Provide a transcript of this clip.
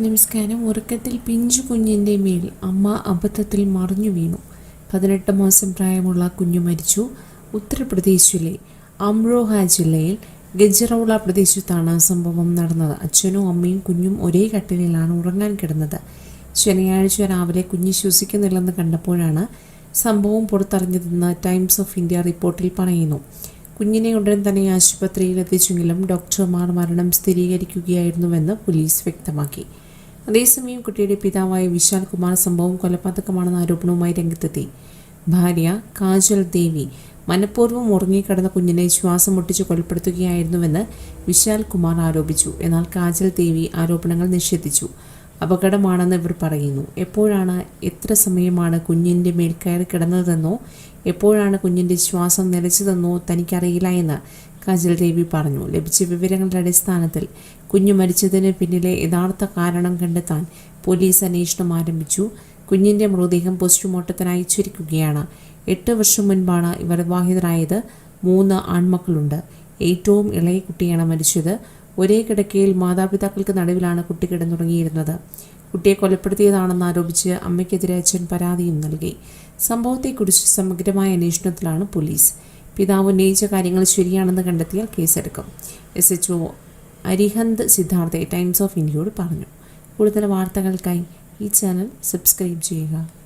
നമസ്കാരം ഉറക്കത്തിൽ പിഞ്ചു കുഞ്ഞിന്റെ മേൽ അമ്മ അബദ്ധത്തിൽ മറിഞ്ഞു വീണു. പതിനെട്ട് മാസം പ്രായമുള്ള കുഞ്ഞു മരിച്ചു. ഉത്തർപ്രദേശിലെ അമ്രോഹ ജില്ലയിൽ ഗജറൌള പ്രദേശത്താണ് സംഭവം നടന്നത്. അച്ഛനും അമ്മയും കുഞ്ഞും ഒരേ കട്ടിലിലാണ് ഉറങ്ങാൻ കിടന്നത്. ശനിയാഴ്ച രാവിലെ കുഞ്ഞ് ശ്വസിക്കുന്നില്ലെന്ന് കണ്ടപ്പോഴാണ് സംഭവം പുറത്തറിഞ്ഞതെന്ന് ടൈംസ് ഓഫ് ഇന്ത്യ റിപ്പോർട്ടിൽ പറയുന്നു. കുഞ്ഞിനെ ഉടൻ തന്നെ ആശുപത്രിയിൽ എത്തിച്ചെങ്കിലും ഡോക്ടർമാർ മരണം സ്ഥിരീകരിക്കുകയായിരുന്നുവെന്ന് പോലീസ് വ്യക്തമാക്കി. അതേസമയം കുട്ടിയുടെ പിതാവായ വിശാൽ കുമാർ സംഭവം കൊലപാതകമാണെന്ന ആരോപണവുമായി രംഗത്തെത്തി. ഭാര്യ കാജൽ ദേവി മനഃപൂർവം ഉറങ്ങിക്കിടന്ന കുഞ്ഞിനെ ശ്വാസം മുട്ടിച്ച് കൊലപ്പെടുത്തുകയായിരുന്നുവെന്ന് വിശാൽ കുമാർ ആരോപിച്ചു. എന്നാൽ കാജൽ ദേവി ആരോപണങ്ങൾ നിഷേധിച്ചു. അപകടമാണെന്ന് ഇവർ പറയുന്നു. എപ്പോഴാണ് എത്ര സമയമാണ് കുഞ്ഞിന്റെ മേൽ കയറി കിടന്നതെന്നോ എപ്പോഴാണ് കുഞ്ഞിന്റെ ശ്വാസം നിലച്ചതെന്നോ തനിക്കറിയില്ല എന്ന് കജൽ ദേവി പറഞ്ഞു. ലഭിച്ച വിവരങ്ങളുടെ അടിസ്ഥാനത്തിൽ കുഞ്ഞു മരിച്ചതിന് പിന്നിലെ യഥാർത്ഥ കാരണം കണ്ടെത്താൻ പോലീസ് അന്വേഷണം ആരംഭിച്ചു. കുഞ്ഞിന്റെ മൃതദേഹം പോസ്റ്റ്മോർട്ടത്തിന് അയച്ചിരിക്കുകയാണ് എട്ട് വർഷം മുൻപാണ് ഇവർ വിവാഹിതരായത്. മൂന്ന് ആൺമക്കളുണ്ട്. ഏറ്റവും ഇളയ കുട്ടിയാണ് മരിച്ചത്. ഒരേ കിടക്കയിൽ മാതാപിതാക്കൾക്ക് നടുവിലാണ് കുട്ടി കിടന്നുറങ്ങിയിരുന്നത്. കുട്ടിയെ കൊലപ്പെടുത്തിയതാണെന്ന് ആരോപിച്ച് അമ്മയ്ക്കെതിരെ അച്ഛൻ പരാതിയും നൽകി. സംഭവത്തെക്കുറിച്ച് സമഗ്രമായ അന്വേഷണത്തിലാണ് പോലീസ്. പിതാവ് ഉന്നയിച്ച കാര്യങ്ങൾ ശരിയാണെന്ന് കണ്ടെത്തിയാൽ കേസെടുക്കും. S H O Arihant Siddharth Times of ഇന്ത്യയോട് പറഞ്ഞു. കൂടുതൽ വാർത്തകൾക്കായി ഈ ചാനൽ സബ്സ്ക്രൈബ് ചെയ്യുക.